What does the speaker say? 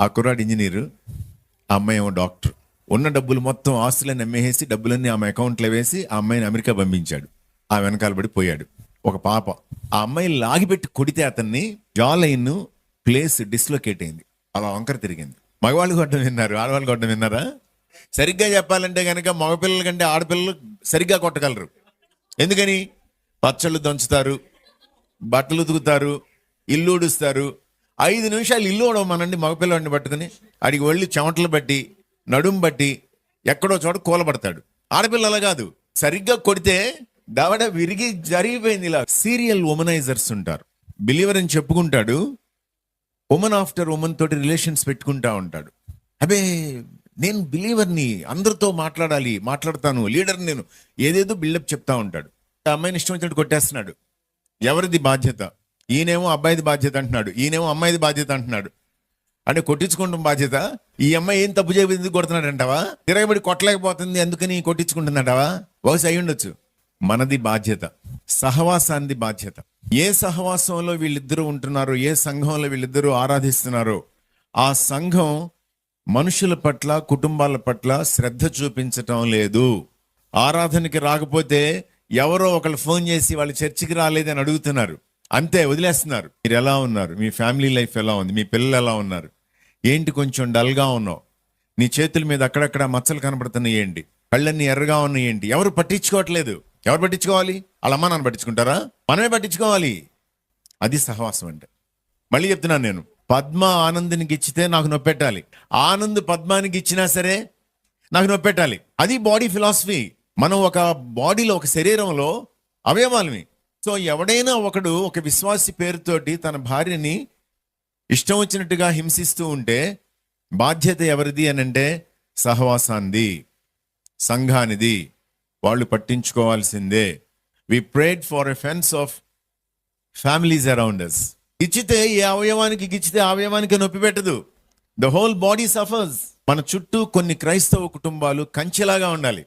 ఆ కుర్రాడు ఇంజనీరు ఆ అమ్మాయి ఏమో డాక్టర్. ఉన్న డబ్బులు మొత్తం ఆస్తులన్నీ అమ్మేసి డబ్బులన్నీ ఆమె అకౌంట్లో వేసి ఆ అమ్మాయిని అమెరికా పంపించాడు. ఆ వెనకాల పడి పోయాడు. ఒక పాప. ఆ అమ్మాయి లాగిపెట్టి కొడితే అతన్ని జాలైన్ ప్లేస్ డిస్లొకేట్ అయింది. అలా వంకర తిరిగింది. మగవాళ్ళు కొట్టడం విన్నారు. ఆడవాళ్ళు కొట్టడం విన్నారా? సరిగ్గా చెప్పాలంటే కనుక మగపిల్లల కంటే ఆడపిల్లలు సరిగ్గా కొట్టగలరు. ఎందుకని? పచ్చళ్ళు దంచుతారు బట్టలు ఉతుకుతారు ఇల్లు ఊడుస్తారు ఐదు నిమిషాలు ఇల్లు మనండి మగపిల్లవాడిని పట్టుకుని. అడిగి వెళ్ళి చెమటలు బట్టి నడుం బట్టి ఎక్కడో చోట కూలబడతాడు. ఆడపిల్ల అలా కాదు. సరిగ్గా కొడితే దవడ విరిగి జరిగిపోయింది ఇలా. సీరియల్ ఉమనైజర్స్ ఉంటారు. బిలీవర్ అని చెప్పుకుంటాడు. ఉమెన్ ఆఫ్టర్ ఉమెన్ తోటి రిలేషన్స్ పెట్టుకుంటా ఉంటాడు. అబే నేను బిలీవర్ని అందరితో మాట్లాడాలి మాట్లాడతాను లీడర్ నేను. ఏదేదో బిల్డప్ చెప్తా ఉంటాడు. ఆ అమ్మాయిని ఇష్టం వచ్చినట్టు కొట్టేస్తున్నాడు. ఎవరిది బాధ్యత? ఈయనేమో అబ్బాయిది బాధ్యత అంటున్నాడు ఈయనేమో అమ్మాయిది బాధ్యత అంటున్నాడు. అంటే కొట్టించుకోవడం బాధ్యత? ఈ అమ్మాయి ఏం తప్పు చేయబడింది కొడుతున్నాడు అంటావా తిరగబడి కొట్టలేకపోతుంది ఎందుకని కొట్టించుకుంటుందంటావా? బహుశా అయి ఉండొచ్చు. మనది బాధ్యత సహవాసాన్ని బాధ్యత. ఏ సహవాసంలో వీళ్ళిద్దరూ ఉంటున్నారో ఏ సంఘంలో వీళ్ళిద్దరూ ఆరాధిస్తున్నారో ఆ సంఘం మనుషుల పట్ల కుటుంబాల పట్ల శ్రద్ధ చూపించటం లేదు. ఆరాధనకి రాకపోతే ఎవరో ఒకళ్ళు ఫోన్ చేసి వాళ్ళు చర్చికి రాలేదని అడుగుతున్నారు. అంతే వదిలేస్తున్నారు. మీరు ఎలా ఉన్నారు? మీ ఫ్యామిలీ లైఫ్ ఎలా ఉంది? మీ పిల్లలు ఎలా ఉన్నారు? ఏంటి కొంచెం డల్గా ఉన్నావు? నీ చేతుల మీద అక్కడక్కడ మచ్చలు కనబడుతున్నాయి ఏంటి? కళ్ళన్నీ ఎర్రగా ఉన్నాయి ఏంటి? ఎవరు పట్టించుకోవట్లేదు. ఎవరు పట్టించుకోవాలి? వాళ్ళ అమ్మ నాన్న పట్టించుకుంటారా? మనమే పట్టించుకోవాలి. అది సహవాసం అంటే. మళ్ళీ చెప్తున్నాను నేను. పద్మ ఆనందునికి ఇచ్చితే నాకు నొప్పెట్టాలి. ఆనంద్ పద్మానికి ఇచ్చినా సరే నాకు నొప్పెట్టాలి. అది బాడీ ఫిలాసఫీ మనం ఒక బాడీలో ఒక శరీరంలో అవయవాలమి సో ఎవడైనా ఒకడు ఒక విశ్వాసి పేరుతోటి తన భార్యని ఇష్టం వచ్చినట్టుగా హింసిస్తూ ఉంటే బాధ్యత ఎవరిది అని అంటే సహవాసాంది సంఘానిది. వాళ్ళు పట్టించుకోవాల్సిందే. We prayed for a fence of families around us ఇచ్చితే ఏ అవయవానికి గిచ్చితే అవయవానికి నొప్పి పెట్టదు. ద హోల్ బాడీ సఫర్స్ మన చుట్టూ కొన్ని క్రైస్తవ కుటుంబాలు కంచెలాగా ఉండాలి.